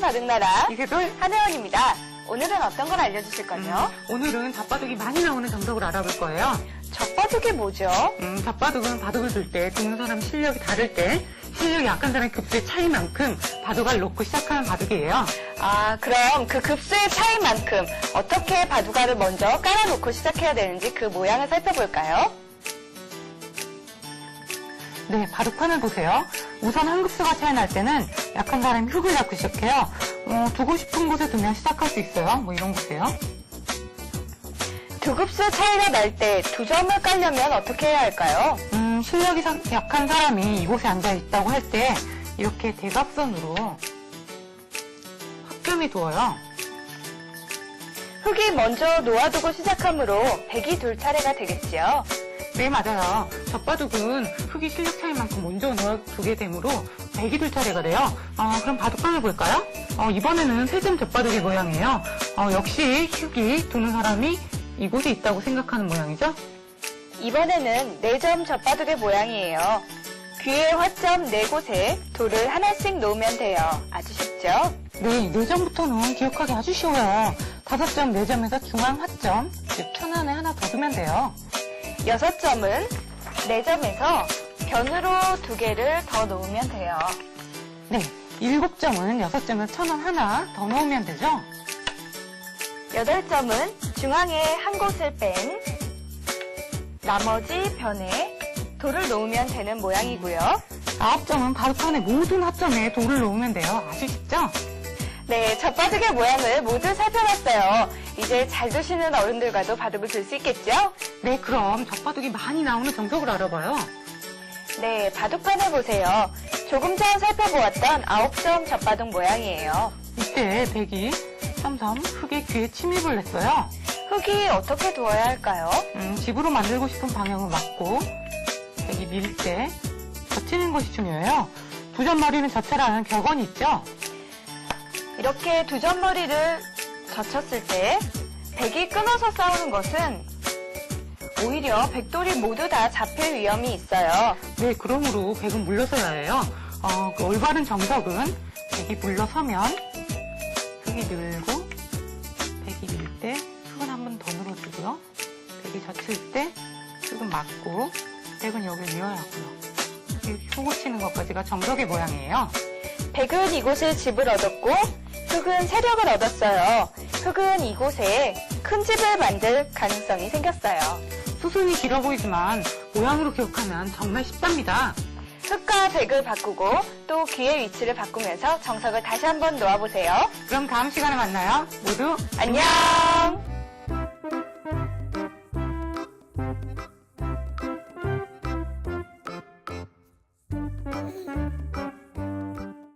바둑나라 이세돌 한혜원입니다. 오늘은 어떤 걸 알려주실 거죠? 음, 오늘은 젖바둑이 많이 나오는 정석을 알아볼 거예요. 젖바둑이 뭐죠? 음, 젖바둑은 바둑을 둘 때 두는 사람 실력이 다를 때 실력이 약한 사람의 급수의 차이만큼 바둑을 놓고 시작하는 바둑이에요. 아, 그럼 그 급수의 차이만큼 어떻게 바둑알을 먼저 깔아놓고 시작해야 되는지 그 모양을 살펴볼까요? 네, 바둑판을 보세요. 우선 한 급수가 차이 날 때는 약한 사람이 흙을 잡고 시작해요. 어, 두고 싶은 곳에 두면 시작할 수 있어요. 뭐 이런 거세요. 두 급수 차이가 날 때 두 점을 깔려면 어떻게 해야 할까요? 음, 실력이 사- 약한 사람이 이곳에 앉아 있다고 할 때 이렇게 대각선으로 합점이 두어요. 흙이 먼저 놓아두고 시작하므로 백이 둘 차례가 되겠지요. 네, 맞아요. 젖바둑은 흙이 실력 차이만큼 먼저 놓아두게 되므로 둘 차례가 돼요. 어, 그럼 바둑판을 볼까요? 어, 이번에는 세점 젖바둑의 모양이에요. 어, 역시 흙이 두는 사람이 이곳에 있다고 생각하는 모양이죠? 이번에는 네 점 젖바둑의 모양이에요. 귀의 화점 네 곳에 돌을 하나씩 놓으면 돼요. 아주 쉽죠? 네, 네 점부터는 기억하기 아주 쉬워요. 다섯 점, 네 점에서 중앙 화점, 즉 편안에 하나 더 두면 돼요. 여섯 점은 네 점에서 변으로 두 개를 더 놓으면 돼요. 네, 일곱 점은 여섯 점에 천원 하나 더 넣으면 되죠? 여덟 점은 중앙에 한 곳을 뺀 나머지 변에 돌을 놓으면 되는 모양이고요. 아홉 점은 바둑판의 모든 화점에 돌을 놓으면 돼요. 아주 쉽죠? 네, 젖바둑의 모양을 모두 살펴봤어요. 이제 잘 두시는 어른들과도 바둑을 둘수 있겠죠? 네, 그럼 젖바둑이 많이 나오는 정석을 알아봐요. 네, 바둑판을 보세요. 조금 전 살펴보았던 아홉 점 젖바둑 모양이에요. 이때 백이 점점 흙의 귀에 침입을 했어요. 흙이 어떻게 두어야 할까요? 음, 집으로 만들고 싶은 방향을 맞고 백이 밀 때 젖히는 것이 중요해요. 두 점머리는 젖혀라는 격언이 있죠? 이렇게 두 점머리를 젖혔을 때 백이 끊어서 싸우는 것은 오히려 백돌이 모두 다 잡힐 위험이 있어요. 네, 그러므로 백은 물러서야 해요. 어, 그 올바른 정석은 백이 물러서면 흙이 늘고 백이 밀 때 흙은 한 번 더 늘어주고요. 백이 젖힐 때 흙은 맞고 백은 여기 미어야 하고요. 이렇게 흙을 치는 것까지가 정석의 모양이에요. 백은 이곳에 집을 얻었고 흙은 세력을 얻었어요. 흙은 이곳에 큰 집을 만들 가능성이 생겼어요. 수순이 길어 보이지만 모양으로 기억하면 정말 쉽답니다. 흙과 백을 바꾸고 또 귀의 위치를 바꾸면서 정석을 다시 한번 놓아보세요. 그럼 다음 시간에 만나요. 모두 안녕!